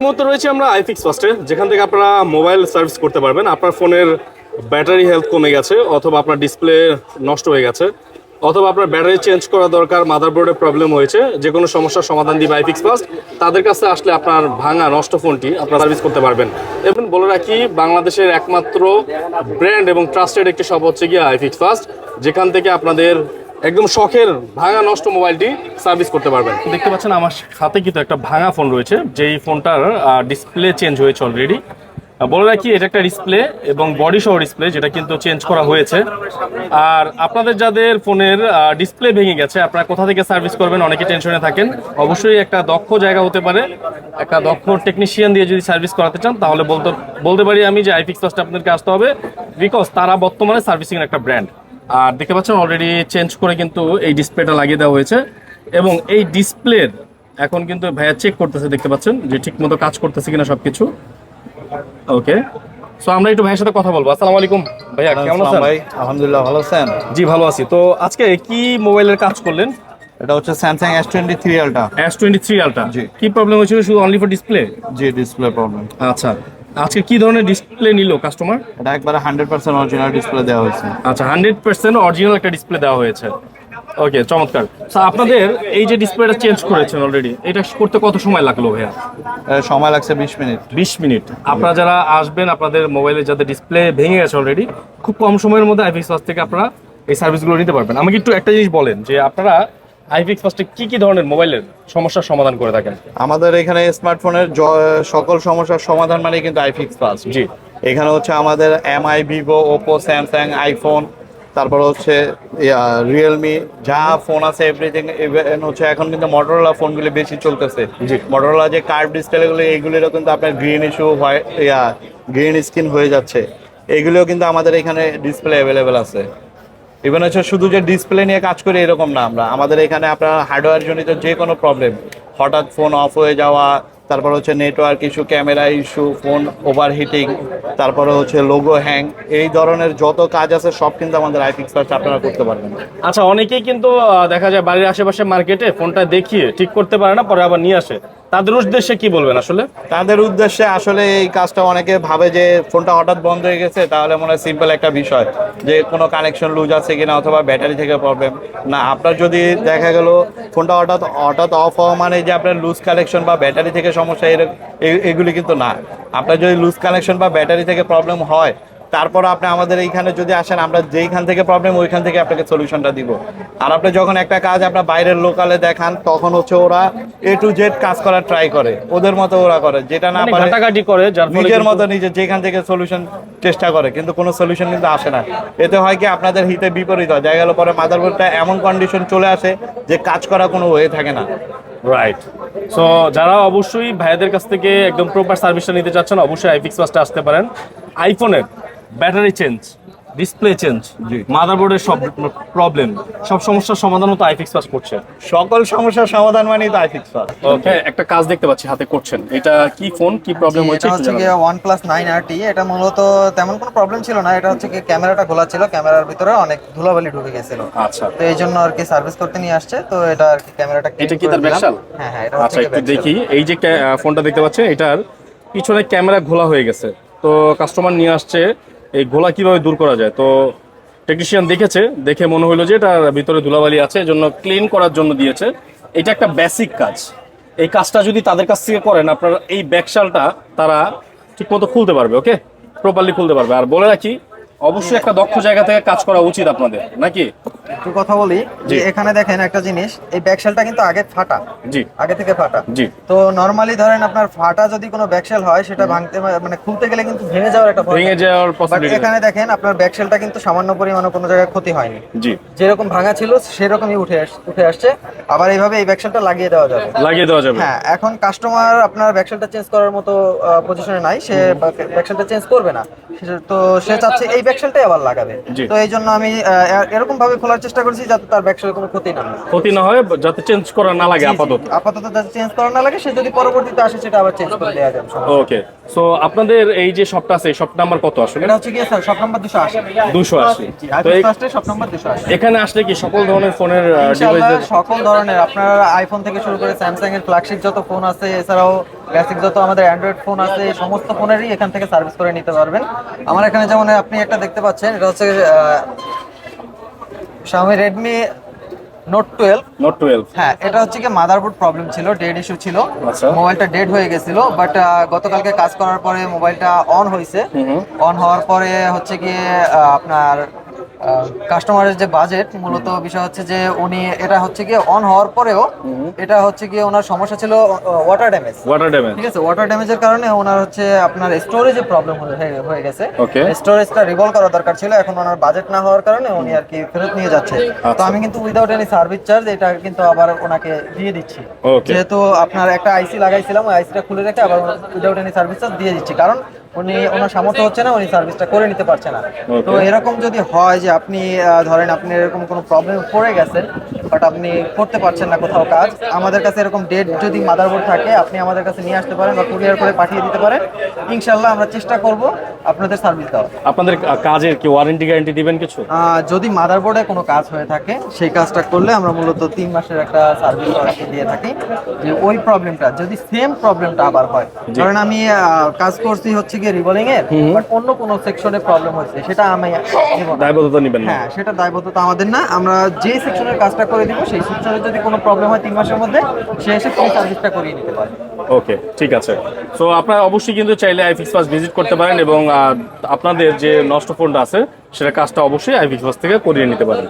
মুহূর্তে রয়েছে আমরা আইফিক্স ফার্স্টে যেখান থেকে আপনারা মোবাইল সার্ভিস করতে পারবেন। আপনার ফোনের ব্যাটারি হেলথ কমে গেছে, অথবা আপনার ডিসপ্লে নষ্ট হয়ে গেছে, অথবা আপনার ব্যাটারি চেঞ্জ করা দরকার, মাদারবোর্ডে প্রবলেম হয়েছে যে কোনো সমস্যার সমাধান দিবে আইফিক্স ফার্স্ট তাদের কাছে আসলে আপনার ভাঙা, নষ্ট ফোনটি আপনার সার্ভিস করতে পারবেন। এবং বলে রাখি, বাংলাদেশের একমাত্র ব্র্যান্ড এবং ট্রাস্টেড একটি শপ হচ্ছে গিয়ে আইফিক্স ফার্স্ট যেখান থেকে আপনাদের একদম শখের ভাঙা নষ্ট মোবাইলটি সার্ভিস করতে পারবেন। দেখতে পাচ্ছেন আমার হাতে কিন্তু একটা ভাঙা ফোন রয়েছে, যেই ফোনটার ডিসপ্লে চেঞ্জ হয়েছে অলরেডি বলে রাখি, এটা একটা ডিসপ্লে এবং বডি সহ ডিসপ্লে যেটা কিন্তু চেঞ্জ করা হয়েছে। আর আপনাদের যাদের ফোনের ডিসপ্লে ভেঙে গেছে, আপনারা কোথা থেকে সার্ভিস করবেন, অনেকে টেনশনে থাকেন। অবশ্যই একটা দক্ষ জায়গা হতে পারে। একটা দক্ষ টেকনিশিয়ান দিয়ে যদি সার্ভিস করাতে চান, তাহলে বলতে বলতে পারি আমি যে আইফিক্স ফার্স্ট আপনাদেরকে আসতে হবে। বিকজ তারা বর্তমানে সার্ভিসিং একটা ব্র্যান্ড আর দেখতে পাচ্ছেন অলরেডি চেঞ্জ করে কিন্তু এই ডিসপ্লেটা লাগিয়ে দেওয়া হয়েছে। এবং এই ডিসপ্লের এখন কিন্তু ভাইয়া চেক করতেছে দেখতে পাচ্ছেন যে ঠিক মতো কাজ করতেছে কিনা সবকিছু। ওকে সো আমরা একটু ভাইয়ের সাথে কথা বলব। আসসালামু আলাইকুম ভাইয়া কেমন আছেন? ভাই? আলহামদুলিল্লাহ ভালো আছেন? জি ভালো আছি। তো আজকে কি মোবাইলের কাজ করলেন? এটা হচ্ছে Samsung S twenty three ultra S twenty three ultra জি। কি প্রবলেম হয়েছিল শুধু অনলি ফর ডিসপ্লে জি ডিসপ্লে প্রবলেম আচ্ছা। আজকে কি ধরনের ডিসপ্লে নিল কাস্টমার এটা একবারে হান্ড্রেড পার্সেন্ট অরিজিনাল ডিসপ্লে দেওয়া হয়েছে। আচ্ছা হান্ড্রেড পার্সেন্ট অরিজিনাল একটা ডিসপ্লে দেওয়া হয়েছে। ওকে চমৎকার। তো আপনাদের এই যে ডিসপ্লেটা চেঞ্জ করেছেন অলরেডি এটা করতে কত সময় লাগল ভাইয়া? সময় লাগছে বিশ মিনিট। বিশ মিনিট। আপনারা যারা আসবেন আপনাদের মোবাইলে যাদের ডিসপ্লে ভেঙে গেছে অলরেডি খুব কম সময়ের মধ্যে ফার্স্ট থেকে আপনারা এই সার্ভিসগুলো নিতে পারবেন। আমাকে একটু একটা জিনিস বলেন যে আপনারা আইফিক্স ফার্স্টে কি কি ধরনের মোবাইলের সমস্যার সমাধান করে থাকেন আমাদের এখানে স্মার্টফোনের সকল সমস্যার সমাধান মানে কিন্তু আইফিক্স পাস জি। এখানে হচ্ছে আমাদের MI Vivo Oppo Samsung iPhone তারপর হচ্ছে রিয়েলমি যা ফোন আছে এভরিথিং হচ্ছে এখন কিন্তু মটোরোলা ফোনগুলি বেশি চলতেছে। জি। মটোরোলা যে কার্ভ ডিসপ্লেগুলো এইগুলিরও কিন্তু আপনার গ্রিন ইস্যু হয় ইয়া গ্রিন স্ক্রিন হয়ে যাচ্ছে। এগুলিও কিন্তু আমাদের এখানে ডিসপ্লে অ্যাভেলেবেল আছে। ইভেন হচ্ছে শুধু যে ডিসপ্লে নিয়ে কাজ করি এরকম না আমরা। আমাদের এখানে আপনার হার্ডওয়্যার জনিত যে কোনো প্রবলেম হঠাৎ ফোন অফ হয়ে যাওয়া, তারপর হচ্ছে network issue camera issue phone overheating তারপরে হচ্ছে লোগো হ্যাং এই ধরনের যত কাজ আছে সব কিন্তু আমাদের আইফিক্স সার্চ আপনারা করতে পারবেন। আচ্ছা অনেকেই কিন্তু দেখা যায় বাড়ির আশেপাশে মার্কেটে ফোনটা দেখিয়ে ঠিক করতে পারে না, পরে আবার নিয়ে আসে। তাদের উদ্দেশ্যে কি বলবেন আসলে? তাদের উদ্দেশ্যে আসলে এই কাজটা অনেকে ভাবে যে ফোনটা হঠাৎ বন্ধ হয়ে গেছে, তাহলে মনে হয় সিম্পল একটা বিষয় যে কোনো কানেকশন লুজ আছে কিনা অথবা ব্যাটারি থেকে প্রবলেম না, আপনার যদি দেখা গেল ফোনটা হঠাৎ হঠাৎ অফ হওয়া মানে যে আপনার লুজ কানেকশন বা ব্যাটারি থেকে সমস্যা এগুলি কিন্তু না। আপনার যদি লুজ কানেকশন বা ব্যাটারি থেকে প্রবলেম হয় তারপর আপনি আমাদের এইখানে যদি আসেন আমরা যেইখান থেকে প্রবলেম ওইখান থেকে আপনাকে সলিউশনটা দিব। আর আপনি যখন একটা কাজ আপনার বাইরের লোকালে দেখান তখন হচ্ছে ওরা এ টু জেড কাজ করার ট্রাই করে। ওদের মতো ওরা করে। যেটা না মানে পারে ঘাটাঘাটি করে নিজের মতো নিজে যেখান থেকে সলিউশন চেষ্টা করে কিন্তু কোনো সলিউশন কিন্তু আসে না। এতে হয় কি আপনাদের হিতে বিপরীত হয়। দেখা গেল পরে মাদারবোর্ডটা এমন কন্ডিশন চলে আসে যে কাজ করা কোনো হয়ে থাকে না। রাইট সো যারা অবশ্যই ভাইয়াদের কাছ থেকে একদম প্রপার সার্ভিসটা নিতে চাচ্ছেন অবশ্যই আইফিক্স ফার্স্টে আসতে পারেন। আইফোনের ব্যাটারি চেঞ্জ ডিসপ্লে চেঞ্জ মাদারবোর্ডের সব প্রবলেম সব সমস্যার সমাধানও তো আইফিক্স ফার্স্ট করছে। সকল সমস্যার সমাধান মানেই তো আইফিক্স পাস ওকে একটা কাজ দেখতে পাচ্ছি হাতে করছেন। এটা কি ফোন কি প্রবলেম হয়েছে এটা হচ্ছে নাইন আর টি এটা মূলত তেমন কোনো প্রবলেম ছিল না এটা হচ্ছে কি ক্যামেরাটা খোলা ছিল ক্যামেরার ভিতরে অনেক ধুলাবালি ঢুকে গেছিল। আচ্ছা। তো এই জন্য আর কি সার্ভিস করতে নিয়ে আসছে তো এটা আর কি ক্যামেরাটা এটা কি তার ব্যাকশাল হ্যাঁ হ্যাঁ এটা আচ্ছা একটু দেখি। এই যে ফোনটা দেখতে পাচ্ছেন এটার পিছনে ক্যামেরা ঘোলা হয়ে গেছে। তো কাস্টমার নিয়ে আসছে এই ঘোলা কীভাবে দূর করা যায়? তো টেকনিশিয়ান দেখেছে, দেখে মনে হলো যে এটার ভিতরে ধুলাবালি আছে জন্য ক্লিন করার জন্য দিয়েছে। এটা একটা বেসিক কাজ। এই কাজটা যদি তাদের কাছ থেকে করেন, আপনার এই ব্যাকশালটা তারা ঠিক মতো খুলতে পারবে ওকে প্রপারলি খুলতে পারবে। আর বলে রাখি অবশ্যই একটা দক্ষ জায়গা থেকে কাজ করা উচিত আপনাদের নাকি? একটু কথা বলি যে এখানে দেখেন একটা জিনিস এই ব্যাকশেলটা কিন্তু আগে ফাটা। জি। আগে থেকে ফাটা। জি। তো নরমালি ধরেন আপনার ফাটা যদি কোনো ব্যাকশেল হয় সেটা ভাঙতে মানে খুলতে গেলে কিন্তু ভেঙে যাওয়ার একটা ভেঙে যাওয়ার পসিবিলিটি এখানে দেখেন আপনার ব্যাকশেলটা কিন্তু সামান্য পরিমাণে কোনো জায়গায় ক্ষতি হয়নি। জি। যেরকম ভাঙা ছিল সেরকমই উঠে উঠে আসছে। আবার এইভাবে এই ব্যাকশেলটা লাগিয়ে দেওয়া যাবে। লাগিয়ে দেওয়া যাবে। হ্যাঁ এখন কাস্টমার আপনার ব্যাকশেলটা চেঞ্জ করার মতো পজিশনে নাই। সে ব্যাকশেলটা চেঞ্জ করবে না। তো সে চাচ্ছে এই ব্যাকশেলটাই আবার লাগাবে। তো এই জন্য আমি এরকম ভাবে খোলার চেষ্টা করছি যাতে তার ব্যাকশেলে কোনো ক্ষতি না হয়। ক্ষতি না হয় যাতে চেঞ্জ করা না লাগে। আপাতত। আপাতত যাতে চেঞ্জ করা না লাগে সে যদি পরবর্তীতে আসে সেটা আবার চেঞ্জ করে দেওয়া যাবে ওকে সো আপনাদের এই যে শপটা আছে শপ নাম্বার কত আসলে? এটা হচ্ছে কি স্যার শপ নাম্বার দুশো আশি। দুশো আশি। জি তো এই- শপ নাম্বার দুশো আশি। এখানে আসলে কি সকল ধরনের ফোনের ডিভাইসের সকল ধরনের। আপনার আইফোন থেকে শুরু করে স্যামসাং এর ফ্ল্যাগশিপ যত ফোন আছে এছাড়াও বেসিক যত আমাদের অ্যান্ড্রয়েড ফোন আছে এই সমস্ত ফোনেরই এখান থেকে সার্ভিস করে নিতে পারবেন। আমার এখানে যেমন আপনি একটা দেখতে পাচ্ছেন এটা হচ্ছে Xiaomi Redmi note twelve note twelve হ্যাঁ এটা হচ্ছে কি মাদারবোর্ড প্রবলেম ছিল ডেড ইস্যু ছিল। আচ্ছা। মোবাইলটা ডেড হয়ে গেছিল বাট গতকালকে কাজ করার পরে মোবাইলটা অন হয়েছে অন হওয়ার পরে হচ্ছে গিয়ে আপনার কাস্টমারের যে বাজেট মূলত বিষয় হচ্ছে যে উনি এটা হচ্ছে গিয়ে অন হওয়ার পরেও এটা হচ্ছে গিয়ে ওনার সমস্যা ছিল ওয়াটার ড্যামেজ ওয়াটার ড্যামেজ ঠিক আছে? ওয়াটার ড্যামেজের কারণে ওনার হচ্ছে আপনার স্টোরেজে প্রবলেম হয়ে গেছে. স্টোরেজটা রিভলভ করা দরকার ছিল এখন ওনার বাজেট না হওয়ার কারণে উনি আর কি ফেরত নিয়ে যাচ্ছে। তো আচ্ছা। আমি কিন্তু উইদাউট এনি সার্ভিস চার্জ এটা কিন্তু আবার ওনাকে দিয়ে দিচ্ছি। যেহেতু আপনার একটা আইসি লাগাইছিলাম ওই আইসিটা খুলে রেখে আবার উইদাউট এনি সার্ভিস চার্জ দিয়ে দিচ্ছি। কারণ উনি ওনার সামর্থ্য হচ্ছে না উনি সার্ভিসটা করে নিতে পারছে না। তো এরকম যদি হয় যে আপনি ধরেন আপনি এরকম কোনো প্রবলেম পড়ে গেছেন বাট আপনি করতে পারছেন না কোথাও কাজ। আমাদের কাছে এরকম ডেট যদি মাদারবোর্ড থাকে আপনি আমাদের কাছে নিয়ে আসতে পারেন বা কুরিয়ার করে পাঠিয়ে দিতে পারেন। ইনশাল্লাহ আমরা চেষ্টা করব আপনাদের সার্ভিস দেওয়ার। আপনাদের কাজের কি ওয়ারেন্টি গ্যারান্টি দিবেন কিছু? যদি মাদারবোর্ডে কোনো কাজ হয়ে থাকে সেই কাজটা করলে আমরা মূলত তিন মাসের একটা সার্ভিস ওয়ারেন্টি দিয়ে থাকি। যে ওই প্রবলেমটা যদি সেম প্রবলেমটা আবার হয়। ধরেন আমি কাজ করছি হচ্ছে গিয়ে রিভলিং এর বাট অন্য কোনো সেকশনে প্রবলেম হয়েছে সেটা আমি দায়বদ্ধতা নেবেন না। হ্যাঁ সেটা দায়বদ্ধতা আমাদের না। আমরা যে সেকশনের কাজটা করে দিব, সেই সূত্রে যদি কোনো প্রবলেম হয় তিন মাসের মধ্যে, সে এসে ফ্রি সার্ভিসটা করিয়ে নিতে পারে ওকে ঠিক আছে। সো আপনারা অবশ্যই কিন্তু চাইলে আইফিক্স পাস ভিজিট করতে পারেন এবং আপনাদের যে নষ্ট ফোনটা আছে সেটা কাজটা অবশ্যই আইফিক্স পাস থেকে করিয়ে নিতে পারেন।